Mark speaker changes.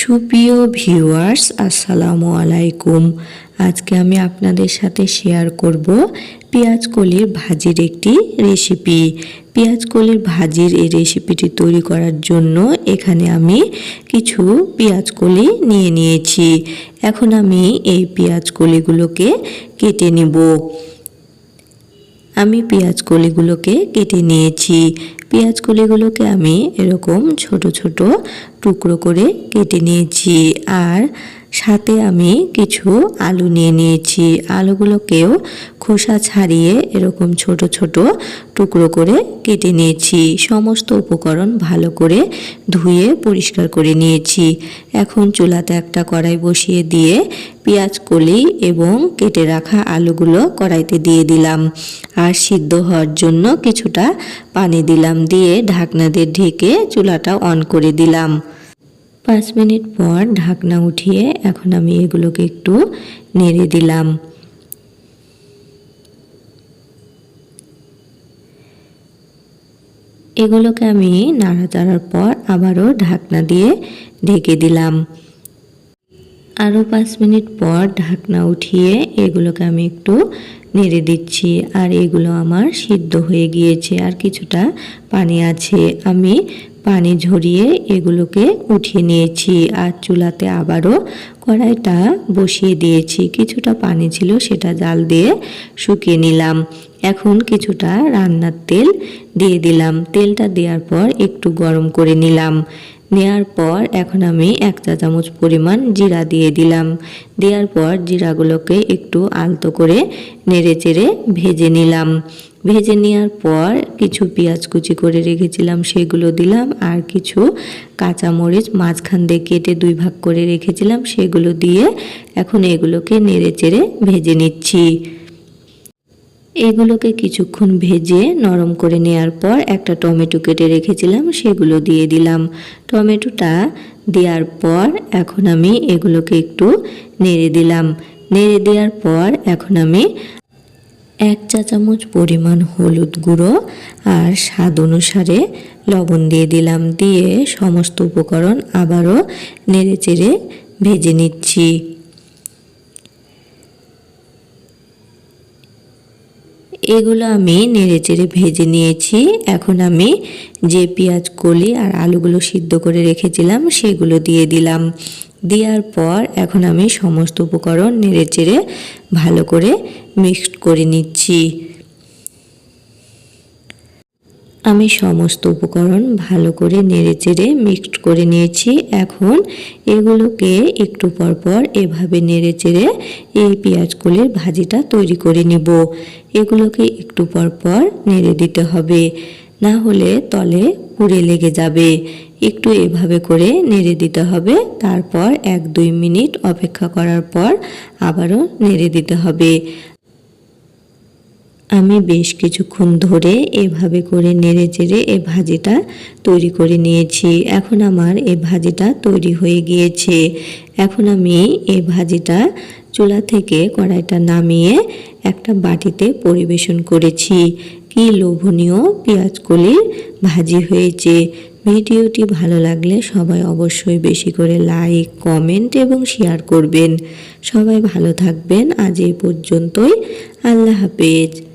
Speaker 1: সুপ্রিয় ভিউয়ার্স, আসসালামু আলাইকুম। আজকে আমি আপনাদের সাথে শেয়ার করব পেঁয়াজ কলির ভাজির একটি রেসিপি। পেঁয়াজ কলির ভাজির এই রেসিপিটি তৈরি করার জন্য এখানে আমি কিছু পেঁয়াজ কলি নিয়ে নিয়েছি। এখন আমি এই পেঁয়াজ কলিগুলোকে কেটে নিব। আমি পেঁয়াজ কলিগুলোকে কেটে নিয়েছি। পেঁয়াজ কলিগুলোকে আমি এরকম ছোট ছোট টুকরো করে কেটে নিয়েছি। আর সাথে আমি কিছু আলু নিয়ে নিয়েছি। আলুগুলোকেও খোসা ছাড়িয়ে এরকম ছোট ছোট টুকরো করে কেটে নিয়েছি। সমস্ত উপকরণ ভালো করে ধুয়ে পরিষ্কার করে নিয়েছি। এখন চুলাতে একটা কড়াই বসিয়ে দিয়ে পেঁয়াজ, কলি এবং কেটে রাখা আলুগুলো কড়াইতে দিয়ে দিলাম। আর সিদ্ধ হওয়ার জন্য কিছুটা পানি দিলাম। দিয়ে ঢাকনা দিয়ে ঢেকে চুলাটা অন করে দিলাম। পাঁচ মিনিট পর ঢাকনা উঠিয়ে এখন আমি এগুলোকে একটু নেড়ে দিলাম। এগুলোকে আমি নাড়াচাড়ার পর আবারও ঢাকনা দিয়ে ঢেকে দিলাম। আরও পাঁচ মিনিট পর ঢাকনা উঠিয়ে এগুলোকে আমি একটু নেড়ে দিচ্ছি। আর এগুলো আমার সিদ্ধ হয়ে গিয়েছে। আর কিছুটা পানি আছে। আমি পানি ঝরিয়ে এগুলোকে উঠিয়ে নিয়েছি। আর চুলাতে আবারও কড়াইটা বসিয়ে দিয়েছি। কিছুটা পানি ছিল সেটা জাল দিয়ে শুকিয়ে নিলাম। এখন কিছুটা রান্নার তেল দিয়ে দিলাম। তেলটা দেওয়ার পর একটু গরম করে নিলাম। নেওয়ার পর এখন আমি এক চা চামচ পরিমাণ জিরা দিয়ে দিলাম। দেওয়ার পর জিরাগুলোকে একটু আলতো করে নেড়ে চেড়ে ভেজে নিলাম। ভেজে নেওয়ার পর কিছু পেঁয়াজ কুচি করে রেখেছিলাম, সেগুলো দিলাম আর কিছু কাঁচামরিচ মাঝখান দিয়ে কেটে দুই ভাগ করে রেখেছিলাম, সেগুলো দিয়ে এখন এগুলোকে নেড়ে চেড়ে ভেজে নিচ্ছি। এগুলোকে কিছুক্ষণ ভেজে নরম করে নেওয়ার পর একটা টমেটো কেটে রেখেছিলাম, সেগুলো দিয়ে দিলাম। টমেটোটা দেওয়ার পর এখন আমি এগুলোকে একটু নেড়ে দিলাম। নেড়ে দেওয়ার পর এখন আমি এক চা চামচ পরিমাণ হলুদ গুঁড়ো আর স্বাদ অনুসারে লবণ দিয়ে দিলাম। দিয়ে সমস্ত উপকরণ আবারও নেড়ে চেড়ে ভেজে নিচ্ছি। এগুলো আমি নেড়ে চেড়ে ভেজে নিয়েছি। এখন আমি যে পেঁয়াজ, কলি আর আলুগুলো সিদ্ধ করে রেখেছিলাম, সেগুলো দিয়ে দিলাম। দেওয়ার পর এখন আমি সমস্ত উপকরণ নেড়ে চেড়ে ভালো করে মিক্সড করে নিচ্ছি। আমি সমস্ত উপকরণ ভালো করে নেড়ে চেড়ে মিক্সড করে নিয়েছি। এখন এগুলোকে একটু পর পর এভাবে নেড়ে চেড়ে এই পেঁয়াজগুলির ভাজিটা তৈরি করে নিব। এগুলোকে একটু পর পর নেড়ে দিতে হবে। না হলে তলে পুড়ে লেগে যাবে। একটু এভাবে করে নেড়ে দিতে হবে। তারপর এক দুই মিনিট অপেক্ষা করার পর আবারও নেড়ে দিতে হবে। আমি বেশ কিছুক্ষণ ধরে এভাবে করে নেড়ে চেড়ে এই ভাজিটা তৈরি করে নিয়েছি। এখন আমার এই ভাজিটা তৈরি হয়ে গিয়েছে। এখন আমি এই ভাজিটা চুলা থেকে কড়াইটা নামিয়ে একটা বাটিতে পরিবেশন করেছি। কি লোভনীয় পেঁয়াজ কলির ভাজি হয়েছে। ভিডিওটি ভালো লাগলে সবাই অবশ্যই বেশি করে লাইক, কমেন্ট এবং শেয়ার করবেন। সবাই ভালো থাকবেন। আজ এই পর্যন্তই। আল্লাহ হাফেজ।